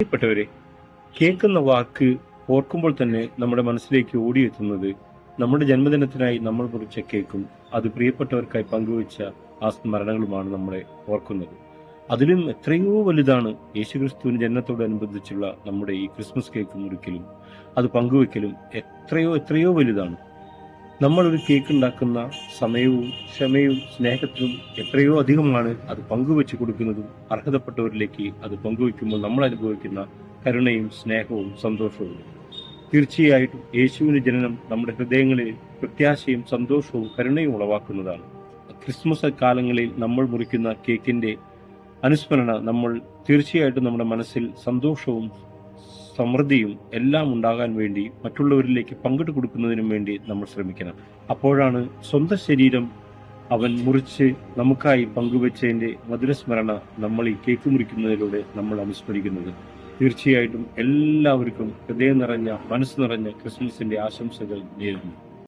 പ്രിയപ്പെട്ടവരെ കേൾക്കുന്ന വാക്ക് ഓർക്കുമ്പോൾ തന്നെ നമ്മുടെ മനസ്സിലേക്ക് ഓടിയെത്തുന്നത് നമ്മുടെ ജന്മദിനത്തിനായി നമ്മൾ കുറിച്ച കേക്കും അത് പ്രിയപ്പെട്ടവർക്കായി പങ്കുവച്ച ആ സ്മരണകളുമാണ് നമ്മളെ ഓർക്കുന്നത്. അതിലും എത്രയോ വലുതാണ് യേശുക്രിസ്തുവിന് ജന്മത്തോടനുബന്ധിച്ചുള്ള നമ്മുടെ ഈ ക്രിസ്മസ് കേക്ക് മുറിക്കലും. അത് പങ്കുവെക്കലും എത്രയോ എത്രയോ വലുതാണ്. നമ്മൾ ഒരു കേക്ക് ഉണ്ടാക്കുന്ന സമയവും ക്ഷമയും സ്നേഹത്തിനും എത്രയോ അധികമാണ് അത് പങ്കുവെച്ച് കൊടുക്കുന്നതും അർഹതപ്പെട്ടവരിലേക്ക് അത് പങ്കുവെക്കുമ്പോൾ നമ്മൾ അനുഭവിക്കുന്ന കരുണയും സ്നേഹവും സന്തോഷവും. തീർച്ചയായിട്ടും യേശുവിന് ജനനം നമ്മുടെ ഹൃദയങ്ങളിൽ പ്രത്യാശയും സന്തോഷവും കരുണയും ഉളവാക്കുന്നതാണ്. ക്രിസ്മസ് കാലങ്ങളിൽ നമ്മൾ മുറിക്കുന്ന കേക്കിന്റെ അനുസ്മരണ നമ്മൾ തീർച്ചയായിട്ടും നമ്മുടെ മനസ്സിൽ സന്തോഷവും സമൃദ്ധിയും എല്ലാം ഉണ്ടാകാൻ വേണ്ടി മറ്റുള്ളവരിലേക്ക് പങ്കിട്ട് കൊടുക്കുന്നതിനും വേണ്ടി നമ്മൾ ശ്രമിക്കണം. അപ്പോഴാണ് സ്വന്തം ശരീരം അവൻ മുറിച്ച് നമുക്കായി പങ്കുവെച്ചതിന്റെ മധുരസ്മരണ നമ്മൾ ഈ കേക്ക് മുറിക്കുന്നതിലൂടെ നമ്മൾ അനുസ്മരിക്കുന്നത്. തീർച്ചയായിട്ടും എല്ലാവർക്കും ഹൃദയം നിറഞ്ഞ മനസ്സ് നിറഞ്ഞ ക്രിസ്മസിന്റെ ആശംസകൾ നേരുന്നു.